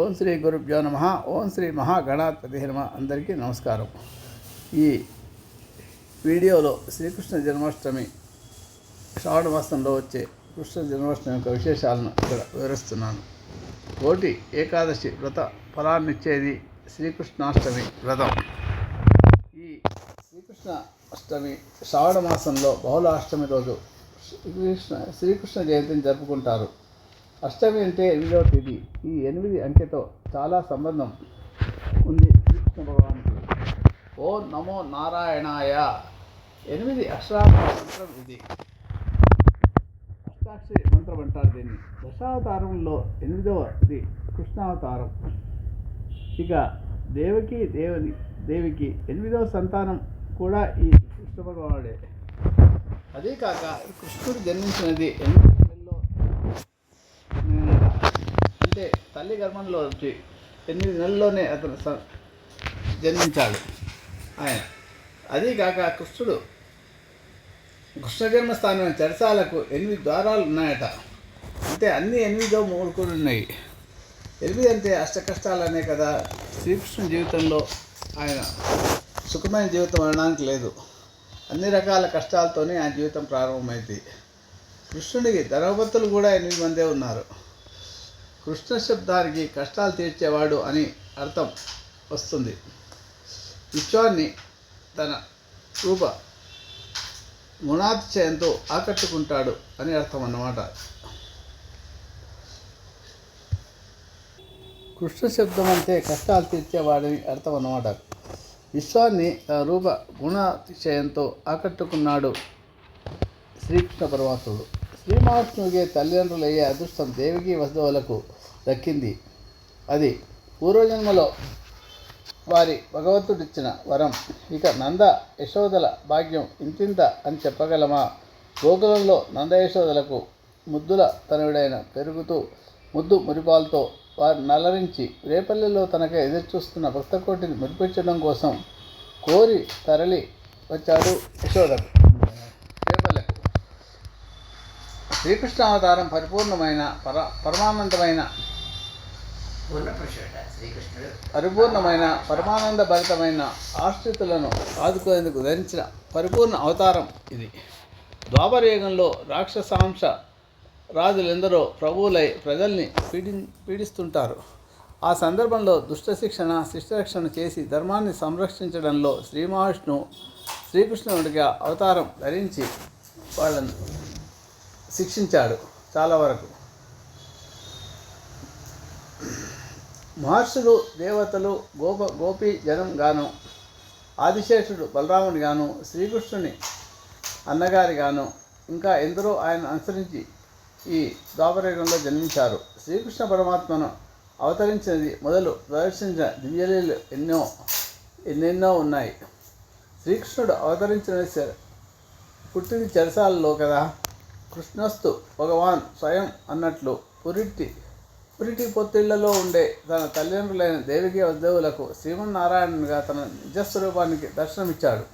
ఓం శ్రీ గురుభ్యో నమ. ఓం శ్రీ మహాగణాధిపతి నమ. అందరికీ నమస్కారం. ఈ వీడియోలో శ్రీకృష్ణ జన్మాష్టమి శ్రావణ మాసంలో వచ్చే కృష్ణ జన్మాష్టమి యొక్క విశేషాలను ఇక్కడ వివరిస్తున్నాను. కోటి ఏకాదశి వ్రత ఫలాన్నిచ్చేది శ్రీకృష్ణాష్టమి వ్రతం. ఈ శ్రీకృష్ణ అష్టమి శ్రావణ మాసంలో బహుళ అష్టమి రోజు శ్రీకృష్ణ శ్రీకృష్ణ జయంతిని జరుపుకుంటారు. అష్టమి అంటే ఎనిమిదవ తేదీ. ఈ ఎనిమిది అంకెతో చాలా సంబంధం ఉంది కృష్ణ భగవానికి ఓ నమో నారాయణాయ. ఎనిమిది అక్షరాల మంత్రం ఇది. అష్టాక్షరి మంత్రం అంటారు దీన్ని. దశావతారంలో ఎనిమిదవది కృష్ణావతారం. ఇక దేవకి దేవుని దేవికి ఎనిమిదవ సంతానం కూడా ఈ కృష్ణ భగవానుడే. అదే కాక కృష్ణుడు జన్మించినది ఎనిమిది అంటే తల్లి గర్భంలో వచ్చి ఎనిమిది నెలల్లోనే అతను జన్మించాడు. ఆయన. అదే కాక కృష్ణుడు కృష్ణ స్థానం చెరసాలకు ఎనిమిది ద్వారాలు ఉన్నాయట. అంటే అన్ని ఎనిమిదో మూడుకుని ఉన్నాయి. ఎనిమిది అంటే అష్ట కష్టాలనే కదా. శ్రీకృష్ణుని జీవితంలో ఆయన సుఖమైన జీవితం అనడానికి లేదు. అన్ని రకాల కష్టాలతోనే ఆయన జీవితం ప్రారంభమైంది. కృష్ణుడికి ధనవంతులు కూడా ఎనిమిది మందే ఉన్నారు. కృష్ణ శబ్దానికి కష్టాలు తీర్చేవాడు అని అర్థం వస్తుంది. విశ్వాన్ని తన రూప గుణాతిశయంతో ఆకట్టుకుంటాడు అని అర్థం అన్నమాట కృష్ణ శబ్దం అంటే కష్టాలు తీర్చేవాడని అర్థం అన్నమాట విశ్వాన్ని తన రూప గుణాతిశయంతో ఆకట్టుకున్నాడు శ్రీకృష్ణ పరమాత్ముడు. శ్రీ మహావిష్ణువుకి తల్లిదండ్రులయ్యే అదృష్టం దేవికి వసుదేవులకు దక్కింది. అది పూర్వజన్మలో వారి భగవంతుడిచ్చిన వరం. ఇక నంద యశోదల భాగ్యం ఇంతింత అని చెప్పగలమా? గోకులంలో నంద యశోదలకు ముద్దుల తనుడైన పెరుగుతూ ముద్దు మురిపాలతో వారు నలరించి రేపల్లెలో తనకై ఎదురుచూస్తున్న భక్తకోటిని మురిపించడం కోసం కోరి తరలి వచ్చాడు యశోదకు. శ్రీకృష్ణ అవతారం పరిపూర్ణమైన పర పరమానందమైన పరిపూర్ణమైన పరమానంద భరితమైన ఆశ్రితులను ఆదుకునేందుకు ధరించిన పరిపూర్ణ అవతారం ఇది. ద్వాపరయుగంలో రాక్షసాంశ రాజులెందరో ప్రభువులై ప్రజల్ని పీడి పీడిస్తుంటారు. ఆ సందర్భంలో దుష్ట శిక్షణ శిష్టరక్షణ చేసి ధర్మాన్ని సంరక్షించడంలో శ్రీ మహావిష్ణువు శ్రీకృష్ణుడిగా అవతారం ధరించి వాళ్ళను శిక్షించాడు చాలా వరకు. మహర్షులు దేవతలు గోప గోపి జనం గాను ఆదిశేషుడు బలరాముని గాను శ్రీకృష్ణుని అన్నగారి గాను ఇంకా ఎందరో ఆయన అనుసరించి ఈ ద్వాపరయుగంలో జన్మించారు. శ్రీకృష్ణ పరమాత్మను అవతరించినది మొదలు ప్రదర్శించిన దివ్యలీలు ఎన్నో ఎన్నెన్నో ఉన్నాయి. శ్రీకృష్ణుడు అవతరించిన పుట్టింది చెరసాలలో కదా కృష్ణస్తు భగవాన్ స్వయం అన్నట్లు పురిటి పురిటి పొత్తిళ్ళలో ఉండే తన తల్లిదండ్రులైన దేవికి ఉద్యోగులకు శ్రీమన్నారాయణునిగా తన నిజస్వరూపానికి దర్శనమిచ్చాడు.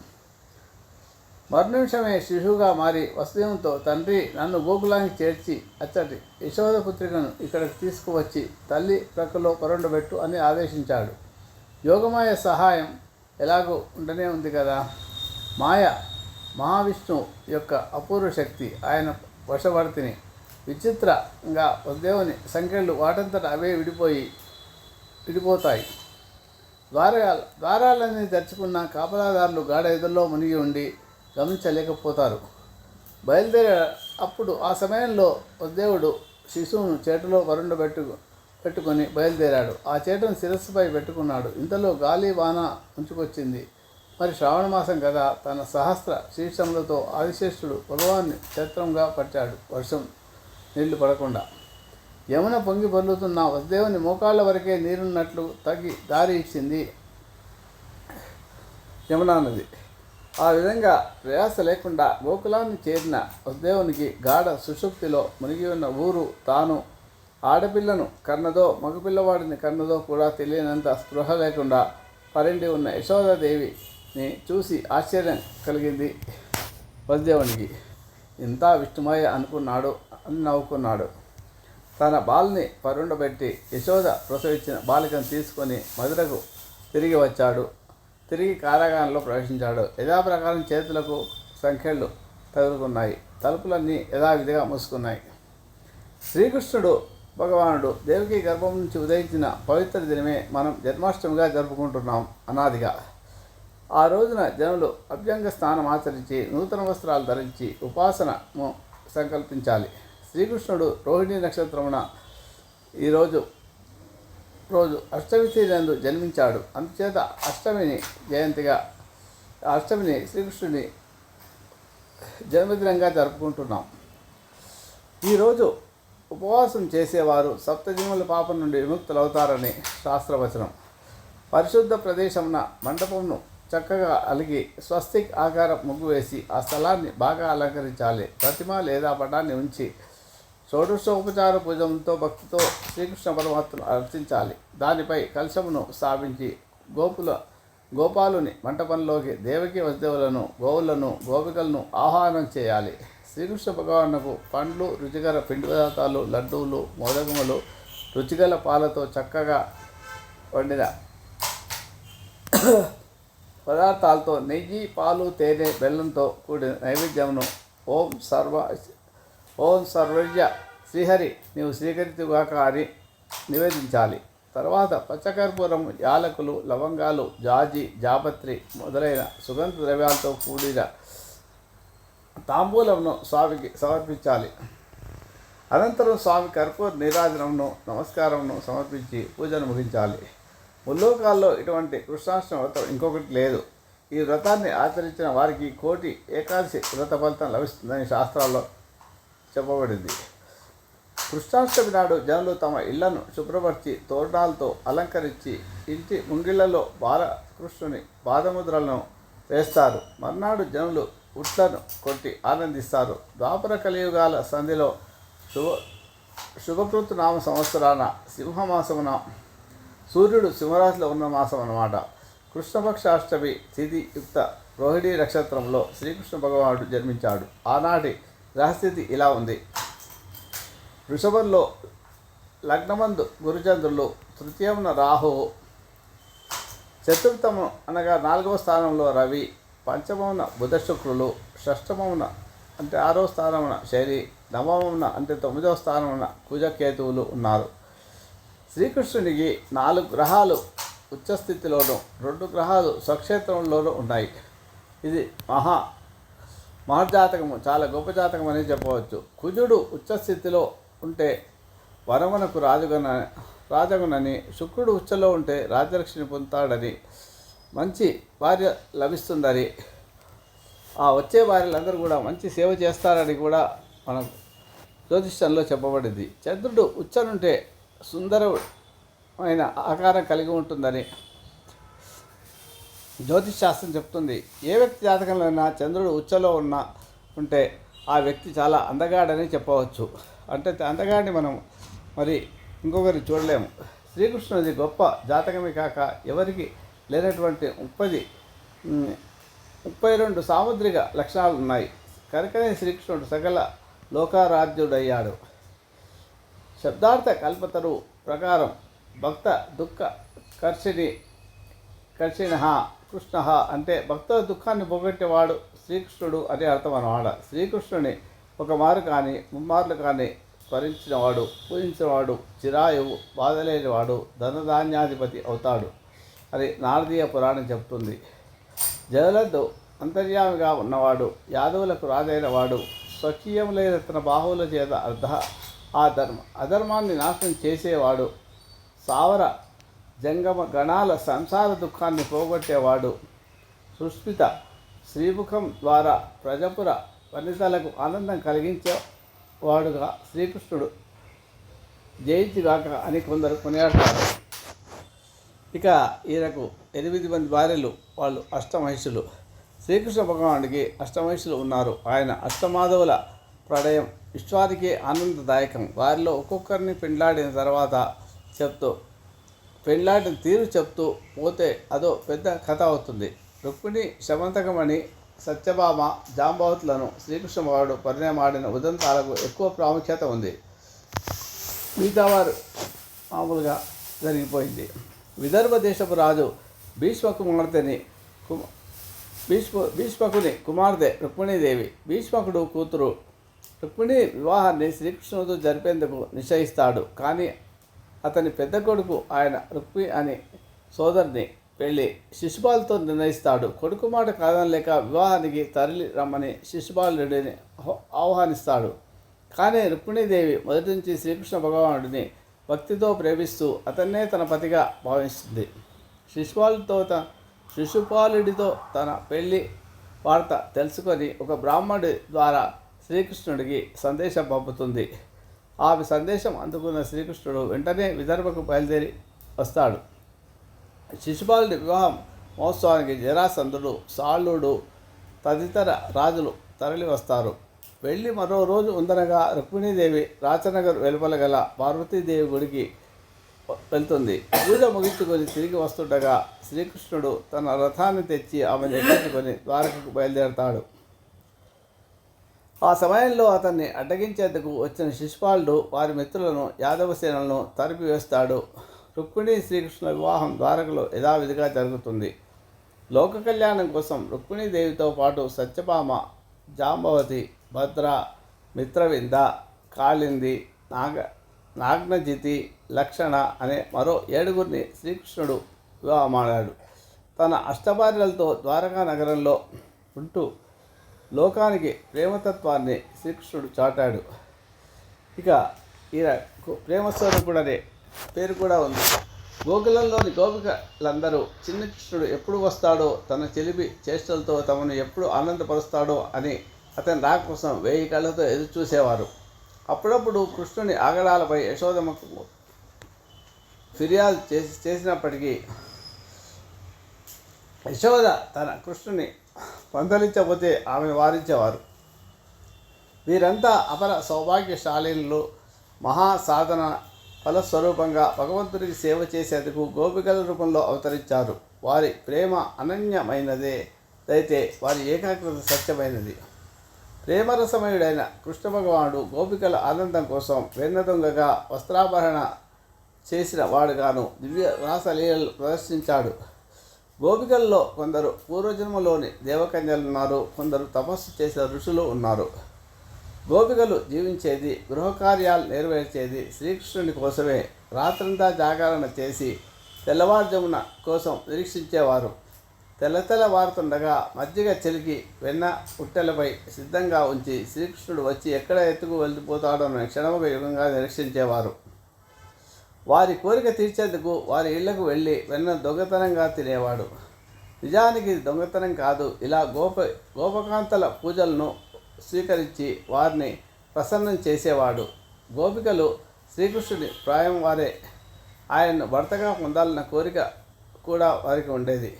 మరునిమిషమే శిశువుగా మారి వసుదేవంతో తండ్రి నన్ను గోకులానికి చేర్చి అచ్చటి యశోద పుత్రికను ఇక్కడికి తీసుకువచ్చి తల్లి ప్రక్కలో పరుండబెట్టు అని ఆదేశించాడు. యోగమాయ సహాయం ఎలాగో ఉండనే ఉంది కదా? మాయ మహావిష్ణువు యొక్క అపూర్వ శక్తి ఆయన వశవర్తిని. విచిత్రంగా దేవుని సంఖ్యలు వాటంతట అవే విడిపోయి విడిపోతాయి. ద్వారాలు ద్వారాలన్నీ తెరుచుకున్న కాపలాదారులు గాఢ ఎదురులో మునిగి ఉండి గమనించలేకపోతారు. బయలుదేరే అప్పుడు ఆ సమయంలో దేవుడు శిశువును చేటలో వరుండ పెట్టు పెట్టుకొని బయలుదేరాడు. ఆ చేటను శిరస్సుపై పెట్టుకున్నాడు. ఇంతలో గాలి వాన ఉంచుకొచ్చింది మరి శ్రావణ మాసం కదా తన సహస్ర శీర్షములతో ఆదిశేషుడు భగవాన్ని క్షేత్రంగా పట్టాడు వర్షం నీళ్ళు పడకుండా. యమున పొంగి పొర్లుతున్న వసుదేవుని మోకాళ్ళ వరకే నీరున్నట్లు తగ్గి దారి ఇచ్చింది యమునా నది ఆ విధంగా ప్రయాస లేకుండా గోకులాన్ని చేరిన వసుదేవునికి గాఢ సుషుప్తిలో మునిగి ఉన్న ఊరు తాను ఆడపిల్లను కన్నదో మగపిల్లవాడిని కన్నదో కూడా తెలియనంత స్పృహ లేకుండా పరిండి ఉన్న ని చూసి ఆశ్చర్యం కలిగింది వసుదేవునికి ఇంత విష్ణుమయ అనుకున్నాడు అని నవ్వుకున్నాడు. తన బాల్ని పరుండబెట్టి యశోద ప్రసవించిన బాలికను తీసుకొని మధురకు తిరిగి వచ్చాడు. తిరిగి కారాగారంలో ప్రవేశించాడు. యథాప్రకారం చేతులకు సంఖ్యలు తగులుకున్నాయి. తలుపులన్నీ యథావిధిగా మూసుకున్నాయి. శ్రీకృష్ణుడు భగవానుడు దేవికి గర్భం నుంచి ఉదయించిన పవిత్ర దినమే మనం జన్మాష్టమిగా జరుపుకుంటున్నాం అనాదిగా. ఆ రోజున జనులు అభ్యంగ స్నానం ఆచరించి నూతన వస్త్రాలు ధరించి ఉపాసనను సంకల్పించాలి. శ్రీకృష్ణుడు రోహిణి నక్షత్రమున ఈరోజు రోజు అష్టమి తీరందు జన్మించాడు. అందుచేత అష్టమిని జయంతిగా అష్టమిని శ్రీకృష్ణుని జన్మదినంగా జరుపుకుంటున్నాం. ఈరోజు ఉపవాసం చేసేవారు సప్తజన్మల పాపం నుండి విముక్తులవుతారని శాస్త్రవచనం. పరిశుద్ధ ప్రదేశమున మండపంను చక్కగా అలిగి స్వస్తిక్ ఆకారం ముగ్గు వేసి ఆ స్థలాన్ని బాగా అలంకరించాలి. ప్రతిమ లేదా పటాన్ని ఉంచి షోడశోపచార పూజంతో భక్తితో శ్రీకృష్ణ పరమాత్మను అర్చించాలి. దానిపై కలశమును స్థాపించి గోపుల గోపాలుని మంటపంలోకి దేవకి వసుదేవులను గోవులను గోపికలను ఆహ్వానం చేయాలి. శ్రీకృష్ణ భగవానుకు పండ్లు రుచికర పిండి పదార్థాలు లడ్డూలు మోదకములు రుచిగల పాలతో చక్కగా వండిన పదార్థాలతో నెయ్యి పాలు తేనె బెల్లంతో కూడిన నైవేద్యమును ఓం సర్వ ఓం సర్వజ్య శ్రీహరి నీవు స్వీకరించుగాక అని నివేదించాలి. తర్వాత పచ్చకర్పూరం యాలకులు లవంగాలు జాజి జాపత్రి మొదలైన సుగంధ ద్రవ్యాలతో కూడిన తాంబూలంను స్వామికి సమర్పించాలి. అనంతరం స్వామి కర్పూర్ నీరాజనంను నమస్కారంను సమర్పించి పూజను ముగించాలి. ముల్లోకాల్లో ఇటువంటి కృష్ణాష్టమి వ్రతం ఇంకొకటి లేదు. ఈ వ్రతాన్ని ఆచరించిన వారికి కోటి ఏకాదశి వ్రత ఫలితం లభిస్తుందని శాస్త్రాల్లో చెప్పబడింది. కృష్ణాష్టమి నాడు జనులు తమ ఇళ్ళను శుభ్రపరిచి తోరణాలతో అలంకరించి ఇంటి ముంగిళ్ళలో బాలకృష్ణుని పాదముద్రలను వేస్తారు. మర్నాడు జనులు ఉట్లను కొట్టి ఆనందిస్తారు. ద్వాపర కలియుగాల సంధిలో శుభ శుభకృతు నామ సంవత్సరాన సింహమాసమున సూర్యుడు సింహరాశిలో ఉన్న మాసం అన్నమాట. కృష్ణపక్షాష్టమి తిథి యుక్త రోహిణీ నక్షత్రంలో శ్రీకృష్ణ భగవానుడు జన్మించాడు. ఆనాటి గ్రహస్థితి ఇలా ఉంది. వృషభంలో లగ్నమందు గురుచంద్రులు తృతీయమున రాహువు చతుర్థము అనగా నాలుగవ స్థానంలో రవి పంచమమున బుధ శుక్రులు షష్టమమున అంటే ఆరవ స్థానమున శని నవమమున అంటే తొమ్మిదవ స్థానమున కుజకేతువులు ఉన్నారు. శ్రీకృష్ణునికి నాలుగు గ్రహాలు ఉచ్చస్థితిలోనూ రెండు గ్రహాలు స్వక్షేత్రంలోనూ ఉన్నాయి. ఇది మహా మహర్జాతకము చాలా గొప్ప జాతకం అని చెప్పవచ్చు. కుజుడు ఉచ్చస్థితిలో ఉంటే వరమునకు రాజుగన రాజగునని శుక్రుడు ఉచ్చలో ఉంటే రాజలక్ష్మిని పొందుతాడని మంచి భార్య లభిస్తుందని ఆ వచ్చే భార్యలందరూ కూడా మంచి సేవ చేస్తారని కూడా మనం జ్యోతిష్యంలో చెప్పబడింది. చంద్రుడు ఉచ్చనుంటే సుందరమైన ఆకారం కలిగి ఉంటుందని జ్యోతిష్ శాస్త్రం చెప్తుంది. ఏ వ్యక్తి జాతకంలో అయినా చంద్రుడు ఉచ్చలో ఉన్న ఉంటే ఆ వ్యక్తి చాలా అందగాడని చెప్పవచ్చు. అంటే అందగాడిని మనం మరి ఇంకొకరిని చూడలేము. శ్రీకృష్ణుడి గొప్ప జాతకమే కాక ఎవరికి లేనటువంటి ముప్పది ముప్పై రెండు సాముద్రిక లక్షణాలు ఉన్నాయి కనుకనే శ్రీకృష్ణుడు సకల లోకారాధ్యుడయ్యాడు. శబ్దార్థ కల్పతరు ప్రకారం భక్త దుఃఖ కర్షిణి కర్షిణ కృష్ణ అంటే భక్త దుఃఖాన్ని పోగొట్టేవాడు శ్రీకృష్ణుడు అనే అర్థం అన్నమాట. శ్రీకృష్ణుని ఒక మారు కానీ ముమ్మార్లు కానీ స్మరించినవాడు పూజించినవాడు చిరాయువు బాధలేనివాడు ధనధాన్యాధిపతి అవుతాడు. అని నారదీయ పురాణం చెప్తుంది జగలద్దు అంతర్యామిగా ఉన్నవాడు యాదవులకు రాజైన వాడు స్వకీయములైన తన బాహువుల చేత అర్ధ ఆ ధర్మ. అధర్మాన్ని నాశనం చేసేవాడు సావర జంగమ గణాల సంసార దుఃఖాన్ని పోగొట్టేవాడు సుస్మిత శ్రీముఖం ద్వారా ప్రజపుర వనితలకు ఆనందం కలిగించేవాడుగా శ్రీకృష్ణుడు. జయించిగాక అని కొందరు కొనియాడతారు. ఇక ఈయనకు ఎనిమిది మంది భార్యలు వాళ్ళు అష్టమహిషులు. శ్రీకృష్ణ భగవానుడికి అష్టమహిషులు ఉన్నారు. ఆయన అష్టమాధవుల ప్రళయం. విశ్వానికి ఆనందదాయకం. వారిలో ఒక్కొక్కరిని పెండ్లాడిన తర్వాత చెప్తూ పెండ్లాడిన తీరు చెప్తూ పోతే అదో పెద్ద కథ అవుతుంది. రుక్మిణి శమంతకమణి సత్యభామ జాంబవతులను శ్రీకృష్ణవాడు భగవానుడు పరిణయమాడిన ఉదంతాలకు ఎక్కువ ప్రాముఖ్యత ఉంది. మిగతా వారు మామూలుగా జరిగిపోయింది. విదర్భ దేశపు రాజు భీష్మ కుమార్తెని కుమ భీష్మ భీష్మకుని కుమార్తె రుక్మిణీదేవి. భీష్మకుడు కూతురు రుక్మిణి వివాహాన్ని శ్రీకృష్ణుడితో జరిపేందుకు నిశ్చయిస్తాడు. కానీ అతని పెద్ద కొడుకు ఆయన రుక్మి అని సోదరుని పెళ్ళి శిశుపాలతో నిర్ణయిస్తాడు. కొడుకు మాట కాదనలేక వివాహానికి తరలి రమ్మని శిశుపాలుడిని ఆహ్వానిస్తాడు. కానీ రుక్మిణీదేవి మొదటి నుంచి శ్రీకృష్ణ భగవానుడిని భక్తితో ప్రేమిస్తూ అతన్నే తన పతిగా భావిస్తుంది. శిశుపాలుతో తన శిశుపాలుడితో తన పెళ్ళి వార్త తెలుసుకొని ఒక బ్రాహ్మణుడి ద్వారా శ్రీకృష్ణుడికి సందేశం పంపుతుంది. ఆమె సందేశం అందుకున్న శ్రీకృష్ణుడు వెంటనే విదర్భకు బయలుదేరి వస్తాడు. శిశుపాలుడి వివాహం మహోత్సవానికి జరాసంధుడు సాళుడు తదితర రాజులు తరలి వస్తారు. వెళ్ళి మరో రోజు ఉందనగా రుక్మిణీదేవి రాచనగర్ వెలుపల గల పార్వతీదేవి గుడికి వెళ్తుంది. పూజ ముగించుకొని తిరిగి వస్తుండగా శ్రీకృష్ణుడు తన రథాన్ని తెచ్చి ఆమెను ఎక్కించుకొని ద్వారకకు బయలుదేరతాడు. ఆ సమయంలో అతన్ని అడ్డగించేందుకు వచ్చిన శిశుపాలుడు వారి మిత్రులను యాదవ సేనలను తరిపివేస్తాడు రుక్మిణి శ్రీకృష్ణ వివాహం ద్వారకలో యథావిధిగా జరుగుతుంది. లోక కళ్యాణం కోసం రుక్మిణీదేవితో పాటు సత్యభామ జాంబవతి భద్ర మిత్రవింద కాళింది నాగ నాగ్నజితి లక్షణ అనే మరో ఏడుగురిని శ్రీకృష్ణుడు వివాహమాడాడు తన అష్టభార్యలతో ద్వారకా నగరంలో ఉంటూ లోకానికి ప్రేమతత్వాన్ని శ్రీకృష్ణుడు చాటాడు. ఇక ఈయన ప్రేమస్వరూపుడు అనే పేరు కూడా ఉంది. గోకులంలోని గోపికలందరూ చిన్న కృష్ణుడు ఎప్పుడు వస్తాడో తన చెలిపి చేష్టలతో తమను ఎప్పుడు ఆనందపరుస్తాడో అని అతని రాక కోసం వేయి కళ్ళతో ఎదురు చూసేవారు అప్పుడప్పుడు కృష్ణుని ఆగడాలపై యశోదమ్మకు ఫిర్యాదు చేసి చేసినప్పటికీ యశోద తన కృష్ణుని పందలించకపోతే ఆమె వారించేవారు. వీరంతా అపర సౌభాగ్యశాలీనులు మహా సాధన ఫలస్వరూపంగా భగవంతుడికి సేవ చేసేందుకు గోపికల రూపంలో అవతరించారు. వారి ప్రేమ అనన్యమైనదే అయితే వారి ఏకాగ్రత సత్యమైనది. ప్రేమరసమయుడైన కృష్ణ భగవానుడు గోపికల ఆనందం కోసం వెన్నదొంగగా వస్త్రాభరణ చేసిన వాడుగాను దివ్య రాసలీలలు ప్రదర్శించాడు. గోపికల్లో కొందరు పూర్వజన్మలోని దేవకన్యలు ఉన్నారు కొందరు తపస్సు చేసే ఋషులు ఉన్నారు. గోపికలు జీవించేది గృహకార్యాలు నెరవేర్చేది శ్రీకృష్ణుని కోసమే. రాత్రంతా జాగరణ చేసి తెల్లవారుజమున కోసం నిరీక్షించేవారు. తెల్లతెల్ల తెల్లవారుతుండగా మజ్జిగ చెలికి వెన్న పుట్టెలపై సిద్ధంగా ఉంచి శ్రీకృష్ణుడు వచ్చి ఎక్కడ ఎత్తుకు వెళ్ళిపోతాడో అనే క్షణముగా యుగంగా నిరీక్షించేవారు. వారి కోరిక తీర్చేందుకు వారి ఇళ్ళకు వెళ్ళి వెన్న దొంగతనంగా తినేవాడు. నిజానికి ఇది దొంగతనం కాదు. ఇలా గోప గోపకాంతల పూజలను స్వీకరించి వారిని ప్రసన్నం చేసేవాడు. గోపికలు శ్రీకృష్ణుడి ప్రాయం వారే. ఆయన్ను భర్తగా పొందాలన్న కోరిక కూడా వారికి ఉండేది.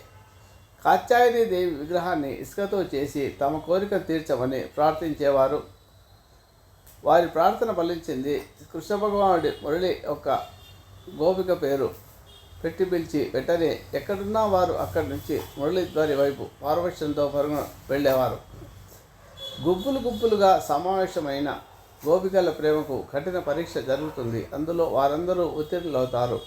కాత్యాయని దేవి విగ్రహాన్ని ఇసుకతో చేసి తమ కోరిక తీర్చమని ప్రార్థించేవారు. వారి ప్రార్థన ఫలించింది కృష్ణ భగవానుడి మురళి యొక్క గోపిక పేరు పెట్టి పిలిచి వెంటనే ఎక్కడున్నా వారు అక్కడి నుంచి మురళీధ్వరి వైపు పార్వశ్యంతో పరుగున వెళ్ళేవారు. గుంపులు గుంపులుగా సమావేశమైన గోపికల ప్రేమకు కఠిన పరీక్ష జరుగుతుంది. అందులో వారందరూ ఉత్తీర్ణులవుతారు.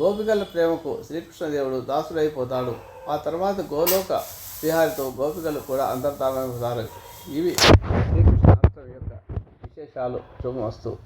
గోపికల ప్రేమకు శ్రీకృష్ణదేవుడు దాసుడైపోతాడు. ఆ తర్వాత గోలోక విహారితో గోపికలు కూడా అంతర్ధానమవుతారు. ఇవి శ్రీకృష్ణ యొక్క విశేషాలు. శుభమస్తు.